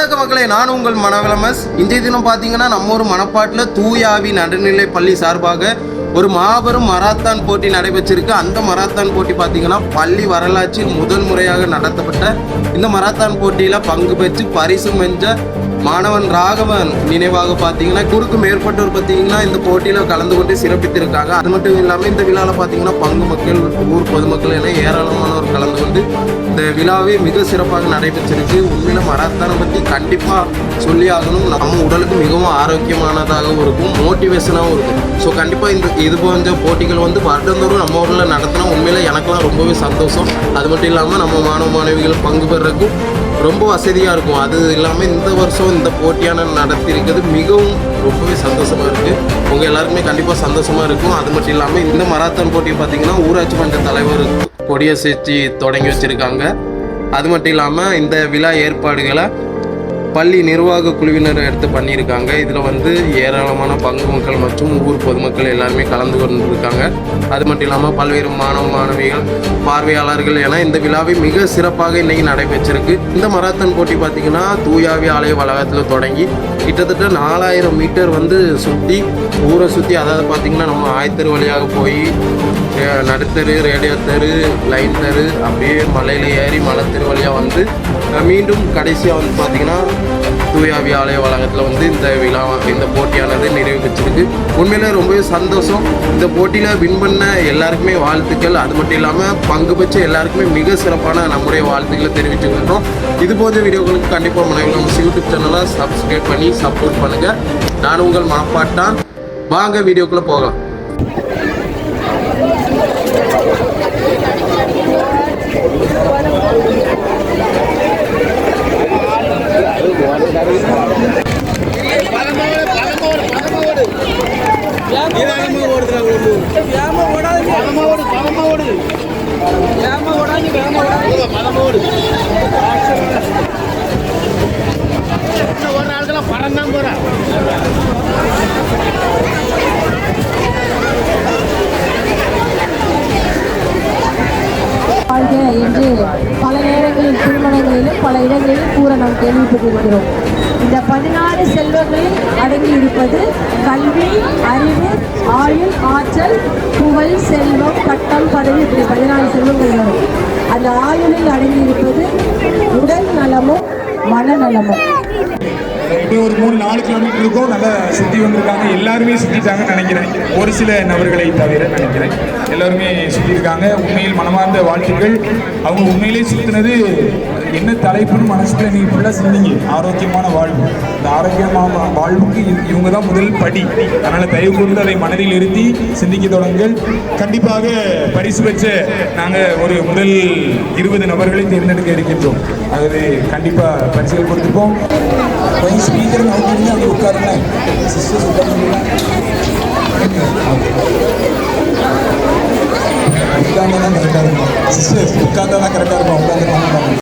வணக்க மக்களே நான் உங்கள் மனவளமஸ். இன்றைய தினம் பார்த்தீங்கன்னா நம்ம ஒரு மணப்பாட்டில் தூயாவி நடுநிலை பள்ளி சார்பாக ஒரு மாபெரும் மராத்தான் போட்டி நடைபெற்றிருக்கு. அந்த மராத்தான் போட்டி பார்த்தீங்கன்னா பள்ளி வரலாற்றில் முதல் முறையாக நடத்தப்பட்ட இந்த மராத்தான் போட்டியில் பங்கு பெற்று பரிசு வென்ற மாணவன் ராகவன் நினைவாக பார்த்தீங்கன்னா குறுக்கு மேற்பட்டோர் பார்த்தீங்கன்னா இந்த போட்டியில் கலந்து கொண்டு சிறப்பித்திருக்காங்க. அது மட்டும் இல்லாமல் இந்த விழாவில் பார்த்தீங்கன்னா பங்கு மக்கள் ஊர் பொதுமக்கள் என ஏராளமானோர் கலந்து கொண்டு விழாவே மிக சிறப்பாக நடைபெற்றிருக்கு. உண்மையில மராத்தானை பற்றி கண்டிப்பாக சொல்லி ஆகணும் நம்ம உடலுக்கு மிகவும் ஆரோக்கியமானதாகவும் இருக்கும். மோட்டிவேஷனாகவும் இருக்கும். ஸோ கண்டிப்பாக இந்த இது போன்ற போட்டிகள் வந்து வருடந்தோறும் நம்ம ஊரில் நடத்தினா உண்மையில் எனக்கெல்லாம் ரொம்பவே சந்தோஷம். அது மட்டும் இல்லாமல் நம்ம மாணவ மாணவிகள் பங்கு பெறக்கும். ரொம்ப வசதியாக இருக்கும். அது இல்லாமல் இந்த வருஷம் இந்த போட்டியான நடத்தியிருக்கிறது மிகவும் ரொம்பவே சந்தோஷமாக இருக்குது உங்கள் எல்லாருக்குமே கண்டிப்பாக சந்தோஷமாக இருக்கும். அது மட்டும் இல்லாமல் இந்த மராத்தான் போட்டி பார்த்தீங்கன்னா ஊராட்சி மன்ற தலைவர் கொடியசைச்சு தொடங்கி வச்சுருக்காங்க. அது மட்டும் இல்லாமல் இந்த விழா ஏற்பாடுகளை பள்ளி நிர்வாக குழுவினர் எடுத்து பண்ணியிருக்காங்க. இதில் வந்து ஏராளமான பங்கு மக்கள் மற்றும் ஊர் பொதுமக்கள் எல்லாருமே கலந்து கொண்டிருக்காங்க. அது மட்டும் இல்லாமல் பல்வேறு மாணவ மாணவிகள் பார்வையாளர்கள் என இந்த விழாவை மிக சிறப்பாக இன்றைக்கி நடைபெற்றிருக்கு. இந்த மராத்தான் போட்டி பார்த்திங்கன்னா தூயாவி ஆலய வளாகத்தில் தொடங்கி கிட்டத்தட்ட நாலாயிரம் மீட்டர் வந்து சுற்றி ஊரை சுற்றி அதாவது பார்த்திங்கன்னா நம்ம ஆயத்தெரு வழியாக போய் நடுத்தரு நடுத்தெரு ரேடியோ தெரு லைன் தெரு அப்படியே மலையில் ஏறி மலை தெரு வழியாக வந்து மீண்டும் கடைசியாக வந்து பார்த்திங்கன்னா தூயாவி ஆலய வளாகத்தில் வந்து இந்த விழா இந்த போட்டியானது நிறைவு பெற்றிருக்கு உண்மையிலே ரொம்பவே சந்தோஷம். இந்த போட்டியில் வின் பண்ண எல்லாருக்குமே வாழ்த்துக்கள். அது மட்டும் இல்லாமல் பங்கு பெற்ற எல்லாருக்குமே மிக சிறப்பான நம்முடைய வாழ்த்துக்களை தெரிவித்துக்கிட்டோம் இது போன்ற வீடியோக்களுக்கு கண்டிப்பாக மனைவி நம்ம யூடியூப் சேனலை சப்ஸ்கிரைப் பண்ணி சப்போர்ட் பண்ணுங்கள் நான் உங்கள் மனப்பாட்டான் வாங்க வீடியோக்குள்ளே போகலாம். வாழ்க என்று பல நேரங்களில் திருமணங்களிலும் பல இடங்களிலும் கூற நாம் கேள்விப்பட்டிருக்கிறோம். இந்த பதினாறு செல்வங்களில் அடங்கி இருப்பது கல்வி அறிவு ஆயுள் ஆற்றல் புகழ் செல்வம் பட்டம் பதவி இப்படி பதினாறு செல்வங்கள் வரும். அந்த ஆயுளில் அடங்கி இருப்பது ஒரு நாலு கிலோமீட்டருக்கும் நல்லா சுற்றி வந்திருக்காங்க. எல்லாருமே சுற்றிட்டாங்கன்னு நினைக்கிறேன். ஒரு சில நபர்களை தவிர நினைக்கிறேன். எல்லாருமே சுற்றிருக்காங்க உண்மையில் மனமார்ந்த வாழ்த்துக்கள் அவங்க உண்மையிலே சுற்றினது என்ன தலைப்புன்னு மனசில் நீங்கள் ஃபுல்லாக சிந்திங்க ஆரோக்கியமான வாழ்வு. இந்த ஆரோக்கியமான வாழ்வுக்கு இ- இவங்க தான் முதல் படி. அதனால் தயவு கூர்ந்து அதை மனதில் இருத்தி சிந்திக்க தொடங்குங்கள் கண்டிப்பாக பரிசு பெற்ற நாங்கள் ஒரு முதல் இருபது நபர்களை தேர்ந்தெடுக்க இருக்கின்றோம். அதாவது கண்டிப்பாக பரிசுகள் கொடுத்துப்போம். கொஞ்சம் ஸ்பீக்கர் நோக்கிங்க அப்படி உட்காருங்க. சிஸ்டர்ஸ் உட்காந்து தான் கரெக்டாக இருக்கும் சிஸ்டர்ஸ் உட்காந்தா தான் கரெக்டாக இருக்கும். உட்காந்து